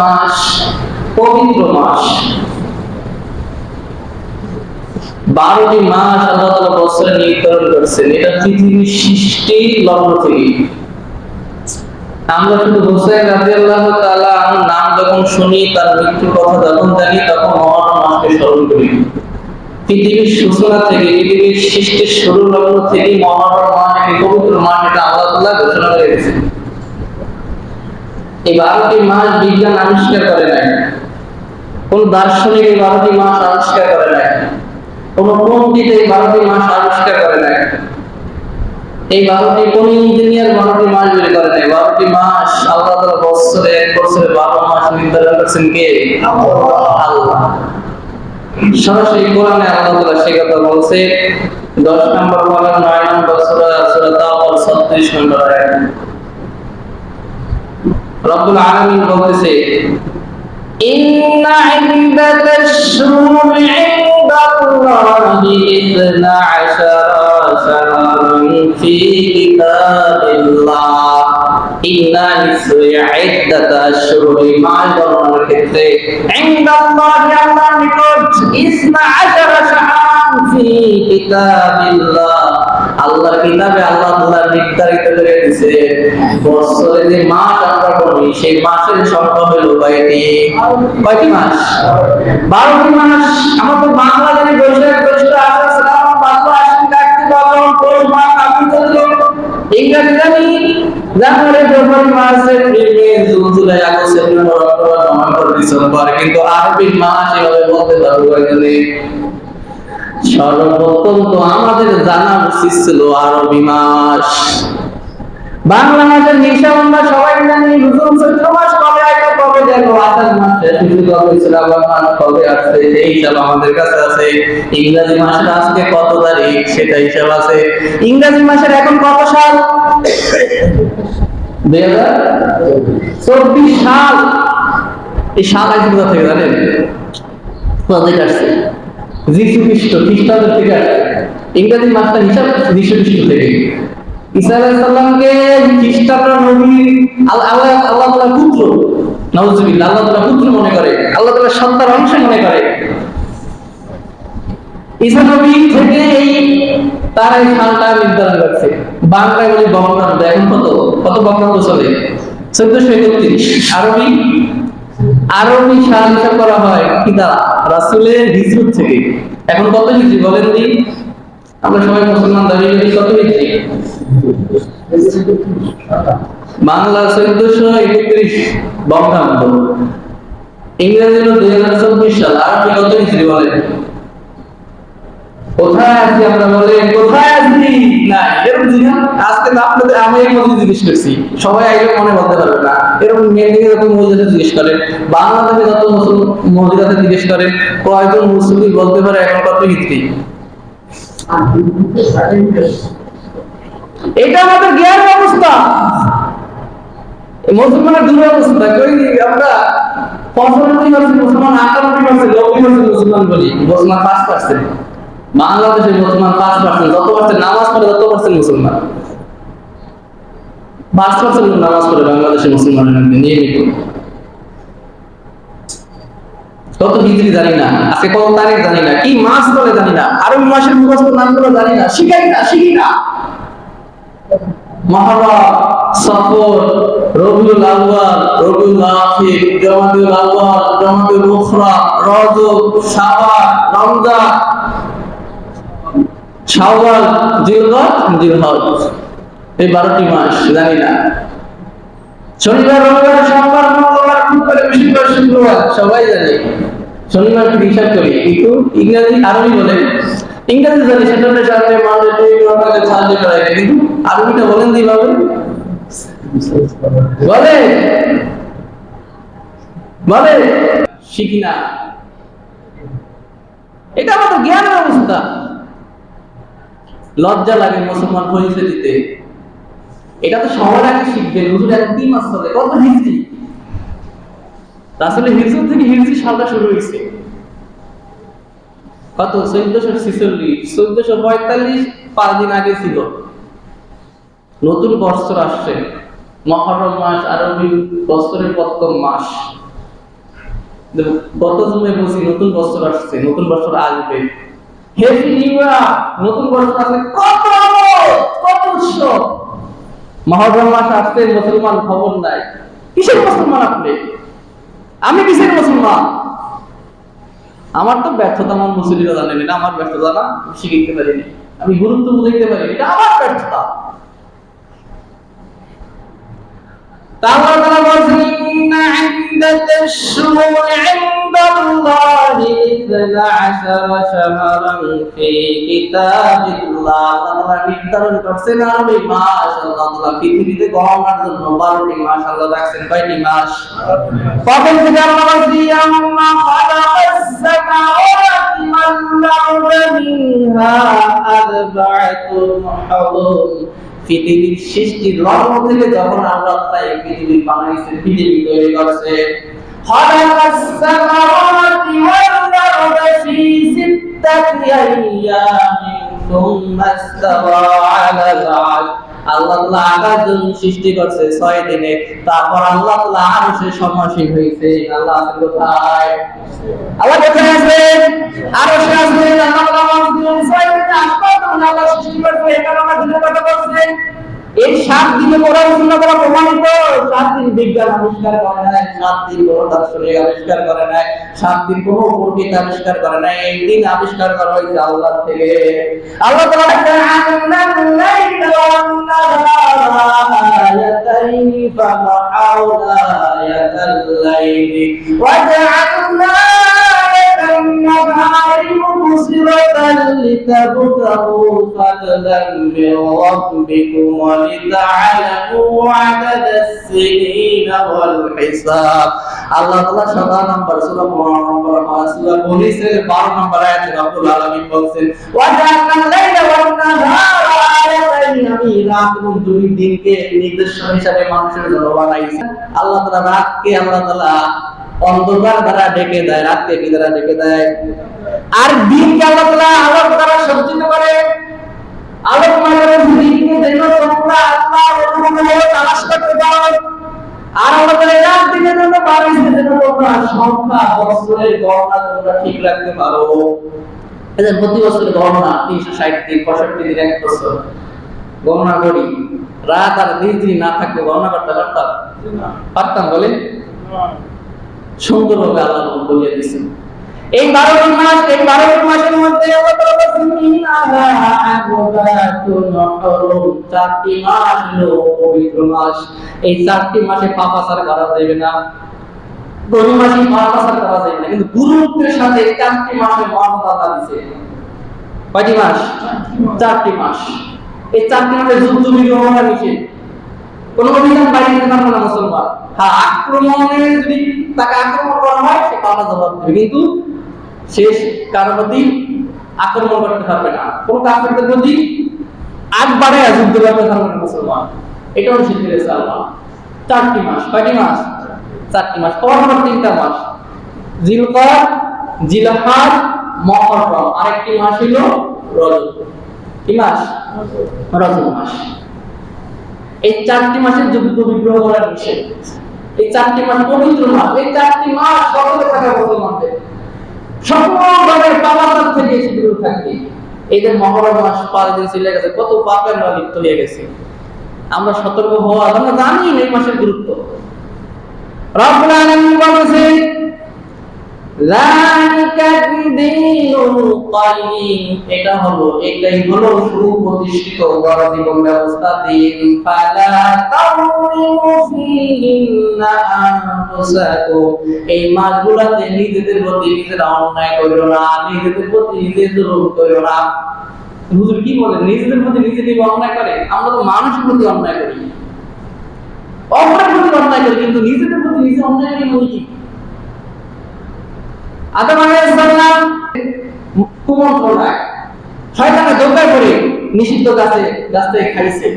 মাস, পবিত্র মাস। বারোটি মাস আল্লাহ তালা বছরে নির্ধারণ করেছেন। এটা পৃথিবীর সৃষ্টি লগ্ন থেকে। আমরা শুধু হোসেন রাজি আল্লাহ আমার নাম যখন শুনি, তার মৃত্যুর কথা যখন জানি, তখন মহারম মাসকে স্মরণ করি। পৃথিবীর সূচনা থেকে, পৃথিবীর সৃষ্টির শুরু লগ্ন থেকে মাস একটি পবিত্র মাস এটা আল্লাহ তাআলা ঘোষণা করে দিয়েছেন। এই বারোটি মাস বিজ্ঞান আবিষ্কার করে নাই। কোন দার্শনিক এই বারোটি মাস আবিষ্কার করে নাই। কোন পণ্ডিত এই বারোটি মাস আবিষ্কার করে নাই। এই বারোটি কোন ইঞ্জিনিয়ার বারোটি মাস বের করে নাই। বারোটি মাস আল্লাহ তাআলা বছরে, এক বছরে বারো মাস নির্ধারণ করেছেন কে? আল্লাহ। সরাসরি কোরআনে আল্লাহ তাআলা সেই কথা বলছে, দশ নম্বর পারা নয় নম্বর সূরা সূরা তাওবার 36 নম্বর আয়াত। রব্বুল আলামিন বলতেছে, ইন্না ইবাদাশ শুরুই ইনদাল্লাহি ইতনা আশারা সানান ফি কিতাবিল্লাহ। ইন্না নিশ্চয় ক্ষেত্রে আল্লাহ কিতাবে আল্লাহ তাআলা নির্ধারিত করে দিয়েছে, বছরে যে মাস আমরা বলি সেই মাসের সংখ্যা হলো কয়টি? কয়টি মাস? 12টি মাস। আমাদের বাংলা জানি বৈশাখ বৈশাখ, আষাঢ় ইংরেজি জানি। January, February May, June, July, August, September, October, November, December. কিন্তু আরবিক মাস এভাবে বলতে পারব সর্বপ্রথম তো আমাদের জানা উচিত ছিল আরবি মাস। বাংলা মাসের হিসাব আমরা সবাই জানি রুজুম চৈত্র মাস কবে আসবে কবে দেখো আষাঢ় মাস। শেষ হয়েছে কবে শ্রাবণ মাস কবে আসছে সেই হিসাব আমাদের কাছে আছে। ইংরেজি মাসের আজকে কত তারিখ সেটা হিসাব আছে। ইংরেজি মাসের এখন কত সাল? দুই হাজার চব্বিশ সাল। এই সাল আসবে কোথা থেকে জানেন? কোথা থেকে আসছে? যিশু খ্রিস্ট থেকে ইংরেজি মাসটা হিসাব থেকে। নবী আল্লাহ আল্লাহ পুত্র আল্লাহ পুত্র মনে করে, আল্লাহ সত্তার অংশ মনে করে। ঈসা নবী থেকে এই সালটা নির্ধারণ করছে। বাংলায় বলি এখন কত? কত চলে? চোদ্দশো একত্রিশ আরবি আরবি সাহায্য করা হয়। কি দ্বারা রাসুলের হিজরত থেকে। এখন কত হিজরি বলেন দি আমরা সবাই মুসলমান দাঁড়িয়ে কত হিজরি? বাংলা চোদ্দশো একত্রিশ, বঙ্গাব্দ। ইংরেজি হলো দুই হাজার চব্বিশ সাল, আরবি কত হিজরি বলেন? কোথায় আছি আমরা বলে কোথায় আছি? না এরকম জিজ্ঞাসা আজকে তো আপনাদের আমি মধ্যে জিজ্ঞেস করছি। সবাই মনে পারবে না। এরকম যত জিজ্ঞেস বাংলাদেশে যত মুসলিম জিজ্ঞেস কয়েকজন মুসলিম বলতে পারে এখন কত এটা আমাদের জ্ঞান অবস্থা। মুসলমানের দুরবস্থা কই আমরা পার্সেন্ট মুসলমান, আটানব্বই পার্সেন্ট নব্বই পার্সেন্ট মুসলমান বলি। মুসলমান পাঁচ পার্সেন্ট বাংলাদেশের মুসলমান পাঁচ পার্সেন্ট যত পার্সেন্ট নামাজ পড়ে তত পার্সেন্ট মুসলমান। পাঁচ পার্সেন্ট নামাজ পড়ে বাংলাদেশের মুসলমানের মধ্যে নিয়মিত কত হিজরি জানি না, আজকে কত তারিখ জানি না, কি মাস বলে জানি না মাসের জানি না, শিখাই না, শিখি না। সফর, রবিউল রবিউল আখির উখরা, রজব, শাবান, রমজান। শাওয়াল জিলহজ জিলহজ। এই বারোটি মাস, জানি না। শনিবার, রবিবার, সোমবার, মঙ্গলবার বৃহস্পতিবার, শুক্রবার, সবাই জানি। শনিবার হিসাব করি, কিন্তু ইংরেজি আরবি বলে। ইংরেজি জানি টিউসডে ওয়েডনেসডে সানডে করাই কিন্তু আরবিটা বলেন বলে। বলে। শিখি না। এটা আমাদের জ্ঞানের অবস্থা। লজ্জা লাগে মুসলমান পরিচয় দিতে। এটা তো সবার আগে শিখবেন, হুজুর এখন তিন মাস চলে কত হিজরি আসলে হিজরত থেকে হিজরি সালটা শুরু হয়েছে। কত? চোদ্দশো ছিচল্লিশ, চোদ্দশো পঁয়তাল্লিশ পাঁচ দিন আগে ছিল। নতুন বৎসর আসছে। মহরম মাস, আরবি বৎসরের প্রথম মাস। গত জন্মে বলছি নতুন বছর আসছে, নতুন বছর আসবে। আমি কিসের মুসলমান? আমার তো ব্যর্থতা আমার মুসলিমরা জানেন এটা আমার ব্যর্থতা না শিখতে পারিনি। আমি গুরুত্ব বুঝাইতে পারিনি, এটা আমার ব্যর্থতা। তাআলা তাআলা বলছেন আশারা শাহরান ফি কিতাবিল্লাহ আল্লাহ নির্ধারণ মাস আল্লাহ পৃথিবীতে গণনার জন্য 12টি মাস আল্লাহ রাখছেন কয়টি মাস থেকে আল্লাহ পৃথিবীর সৃষ্টির লগ্ন থেকে যখন আল্লাহ এই পৃথিবী পৃথিবী তৈরি করছে সামাওয়াতি ওয়াল আরদা ফি সিত্তাতি আইয়ামিন সুম্মা ইস্তাওয়া আলাল আরশ আল্লাহ আকাশ জমিন সৃষ্টি করছে ছয় দিনে। তারপর আল্লাহ তাআলা আরশে সমাসীন হয়েছে আল্লাহ কোথায়? আল্লাহ কোথায় আছেন আরশে আছেন আল্লাহ তাআলা আমাদের ছয় দিনে আসমান তখন আল্লাহ সৃষ্টি করছে। এখানে আমরা দিনের কথা বলছেন এই সাত দিনে কোরআন শূন্য করা প্রমাণিত। সাত দিন বিজ্ঞান আবিষ্কার করে নাই, সাত দিন কোনো দার্শনিক আবিষ্কার করে নাই, সাত দিন কোনো পণ্ডিত আবিষ্কার করে নাই, এই দিন আবিষ্কার করা হয়েছে আল্লাহ থেকে। আল্লাহ তাআলা জাআলনা লাইলা ওয়ান নাহারা আয়াতাইনি ফামাহাউনা আয়াতাল লাইলি ওয়া জাআলনা النهار مبصرة لتبتغوا فضلا من ربكم ولتعلموا عدد السنين والحساب আল্লাহ তাআলা 17 নম্বর সূরা 15 নম্বর সূরা বনিসের 12 নম্বর আয়াতে রব্বুল আলামিন বলছেন ওয়া জাআলনা লাইলা ওয়ান নাহারা আয়াতাইন আমি রাত এবং দুই দিনকে নির্দেশন হিসাবে মানুষের জন্য বানাইছি আল্লাহ তাআলা রাতকে আল্লাহ তাআলা অন্ধকার দ্বারা ডেকে দেয় রাতকে কি দ্বারা ডেকে দেয়? আর দিনকে আল্লাহ তাআলা আলোক দ্বারা সজ্জিত করে? আলোক মানে দিনকে যেন তোমরা আল্লাহ অনুভব তালাশ করতে পারো আর তাআলা রাত দিনের জন্য বাড়াইছে যেন তোমরা সংখ্যা বছরের গণনা তোমরা ঠিক রাখতে পারো। এদের প্রতি বছরের গণনা তিনশো ষাট দিন, পঁয়ষট্টি দিন, এক বছর। গণনা করি। রাত আর দিন দিন না থাকলে গণনা করতে পারতাম? পারতাম বলে? সুন্দরভাবে আল্লাহ বলিয়ে দিয়েছেন। এই বারোটি মাস এই বারোটি মাসের মধ্যে চারটি মাস হলো পবিত্র মাস। এই চারটি মাসে পাপাচার করা যাবে না। কোনো মাসে পাপাচার করা যাবে না। কিন্তু গুরুত্বের সাথে চারটি মর্যাদা আল্লাহ দিছে। কয়টি মাস? চারটি মাস। এই চারটি মাসে যুদ্ধ বিগ্রহ নিষেধ কোন অভিযান বাইরে নিতে পারবে না মুসলমান। হ্যাঁ আক্রমণে যদি তাকে আক্রমণ করা হয়, সে পাল্টা জবাব দেবে। কিন্তু শেষ কারোর প্রতি আক্রমণ করতে পারবে না। কোন কাফেরদের প্রতি বাড়ে যুদ্ধ করতে পারবে না মুসলমান। এটাও নিষেধ করেছে আল্লাহ চারটি মাস, কয়টি মাস? চারটি মাস পরপর তিনটা মাস। জিলকর জিলহাদ মহরম। আরেকটি মাস হইল রজব। কি মাস? রজব মাস। এই চারটি মাসের যুদ্ধ বিগ্রহ করা নিষেধ এই চারটি মাস পবিত্র মাস, এই চারটি মাস সকলে থাকা মুসলমানদের। সকলভাবে পাপাচার থেকে এসে দূরে থাকবে এদের মহরম মাস পাঁচ দিন চলে গেছে, কত পাপের আমরা লিপ্ত হয়ে গেছে। আমরা সতর্ক হওয়া, আমরা জানি এই মাসের গুরুত্ব। রব্বুল আলামিন বলেছেন এটা নিজেদের প্রতি নিজেরা অন্যায় না, নিজেদের প্রতি নিজে জুলুম না। হুজুর কি বলেন নিজেদের প্রতি নিজে কি অন্যায় করে? আমরা তো মানুষের প্রতি অন্যায় করি। অপরের প্রতি অন্যায় করি, কিন্তু নিজেদের প্রতি নিজে অন্যায় করি বলি কি? আদম আলাইহিস কুমন্ত্রণায় শয়তানে ধোকা করে নিষিদ্ধ গাছে গাছ থেকে খাইছে।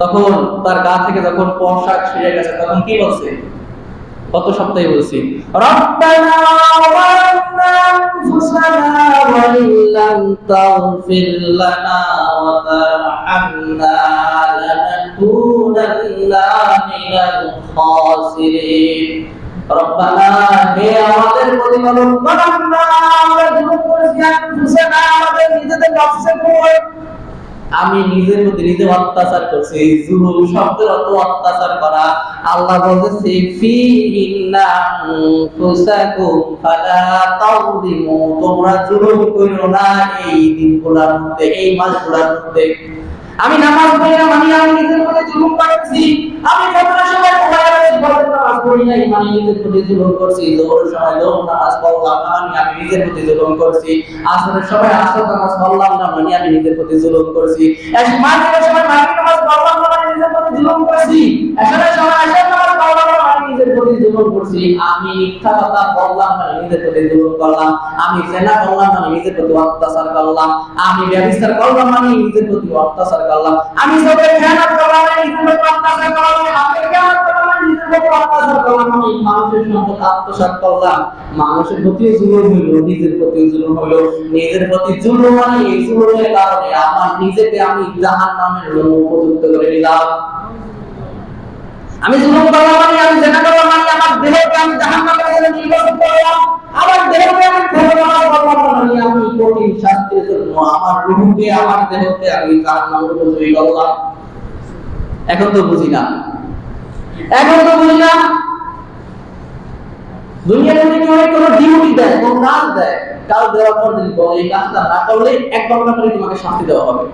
তখন তার গা থেকে যখন পোশাক ছিঁড়ে গেছে, তখন কি বলছে? কত সপ্তাহে বলছি, রব্বানা আমি নিজের প্রতি নিজে অত্যাচার করছি জুলুম শব্দের অর্থ অত্যাচার করা। আল্লাহ বলতেছে ফি ইন্না ফালা তোমরা জুলুম করো না এই দিনগুলোর মধ্যে, এই মাসগুলোর মধ্যে। আমি নামাজ পড়ি না মানে আমি নিজের প্রতি জুলুম করতেছি। আমি ফজরের সময় ঘুমায় আছি বলতে নামাজ পড়ি না মানে নিজের প্রতি জুলুম করছি। জোহরের সময় জোহর নামাজ পড়লাম না মানে আমি নিজের প্রতি জুলুম করছি। আসরের সময় আসর নামাজ পড়লাম না মানে আমি নিজের প্রতি জুলুম করছি। মাগরিবের সময় মাগরিব নামাজ পড়লাম না মানে নিজের প্রতি জুলুম করছি। এশারের সময় এশার নামাজ পড়লাম নিজের প্রতি জুলুম করছি, আমি মিথ্যা কথা বললাম মানে নিজের প্রতি জুলুম করলাম, আমি জেনা করলাম মানে নিজের প্রতি অত্যাচার করলাম, আমি ব্যভিচার করলাম মানে নিজের প্রতি অত্যাচার করলাম, আমি সবের খেয়ানত করলাম নিজের প্রতি অত্যাচার করলাম হাতের খেয়ানত করলাম নিজের প্রতি অত্যাচার করলাম, আমি মানুষের সম্পদ আত্মসাৎ করলাম, মানুষের প্রতি জুলুম হইল, নিজের প্রতি জুলুম হইল, নিজের প্রতি জুলুম মানে এই জুলুমের কারণে আমার নিজেকে আমি জাহান্নামের জন্য উপযুক্ত করে নিলাম। আমি জুলুম করলাম মানে আমি জেনা করলাম মানে আমার দেহকে আমি নির্বাচন করলাম। আমার দেহকে আমি করলাম। মানে আমি শাস্তির জন্য আমার রূহকে, আমার দেহকে আমি করলাম। এখন তো বুঝি না। এখন তো বুঝি না। দুনিয়াতে কোনো ডিউটি দেয় কাজ দেয়? কাজ দেওয়ার পর যদি এই কাজটা না করলে এক ঘণ্টা পরে তোমাকে শাস্তি দেওয়া হবে।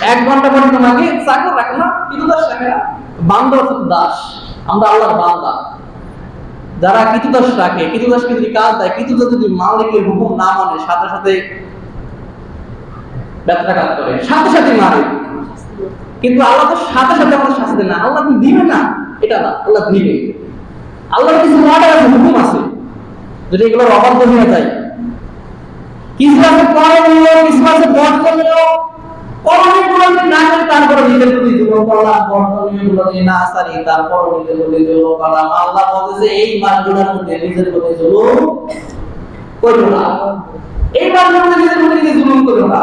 এক ঘণ্টা পরে তোমাকে চাকর রাখে না। কিন্তু দাস রাখে না। বান্দা দাস। আমরা আল্লাহর বান্দা। যারা কৃতদাস রাখে কৃতদাসকে যদি কাজ দেয় কৃতদাস যদি মালিকের হুকুম না মানে সাথে সাথে করে। সাথে সাথে মারে কিন্তু আল্লাহ তো সাথে সাথে আমাদের শাস্তি না। আল্লাহ তো দিবে না। এটা না আল্লাহ দিবে। আল্লাহর কিছু আছে হুকুম আছে। যদি এগুলো অবাধ্য হয়ে যায়। কিছু আছে বর্জনীয় করণীয় না করি তারপরে নিজের প্রতি জুলুম করলাম বর্জনীয়গুলো যদি না, সারি নিজের প্রতি জুলুম করলাম। আল্লাহ বলতেছে এই মাসগুলোর মধ্যে নিজের প্রতি করো না। এই মাসগুলোর নিজের প্রতি জুলুম করো না?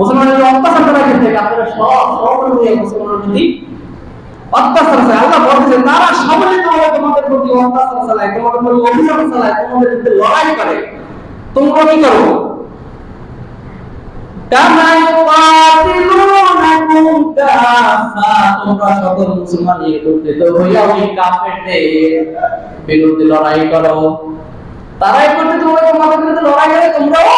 মুসলমানের অত্যাচার ক্ষেত্রে কাপড়রা সব মুসলমানের প্রতি অত্যাচার চালায়। আল্লাহ বলতেছে, তারা হয়ে তোমাদের প্রতি অত্যাচার চালায়, তোমাদের প্রতি চালায়, তোমাদের বিরুদ্ধে লড়াই করে। তোমরা কি করো? তোমাদের বিরুদ্ধে লড়াই করে, তোমরাও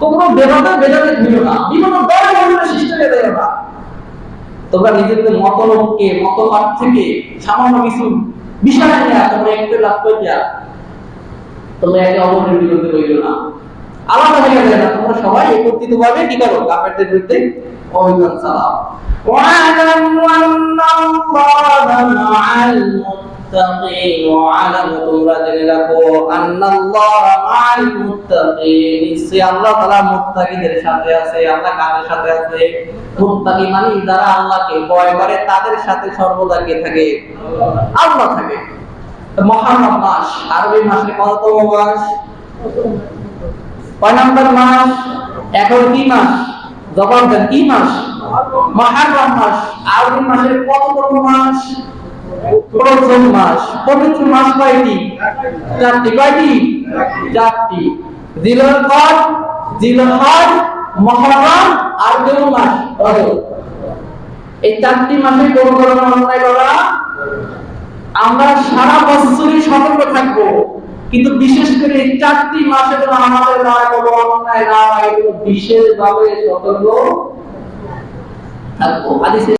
তোমরা বেদাতে বেদাতে দিও না বিভিন্ন দলে বিভিন্ন সৃষ্টি দেয় না তোমরা নিজেদের মতলোককে মতবাদ থেকে সামান্য কিছু বিষয় নিয়ে তোমরা একটু লাভ করিয়া তোমরা একে অপরের বিরুদ্ধে রইল না আলাদা হয়ে যায় না তোমরা সবাই একত্রিত ভাবে কি করো কাফেরদের বিরুদ্ধে অভিযান চালাও واعلموا أن الله مع المتقين واعلموا তোমরা মাস আরবি মাস এখন কি মাস জবাব দেন কি মাস মাস আরবি মাসের কততম মাস প্রথম মাস। পবিত্র মাস কয়টি? চারটি। কয়টি? চারটি। জিলহজ জিলহজ, মহরম, আর কোন মাস রজব। এই চারটি মাসে কোন ধরনের অন্যায় করা আমরা সারা বছরই সতর্ক থাকব। কিন্তু বিশেষ করে এই চারটি মাসে যেন আমাদের দ্বারা কোনো অন্যায় না হয় বিশেষ ভাবে সতর্ক থাকব। হাদিসে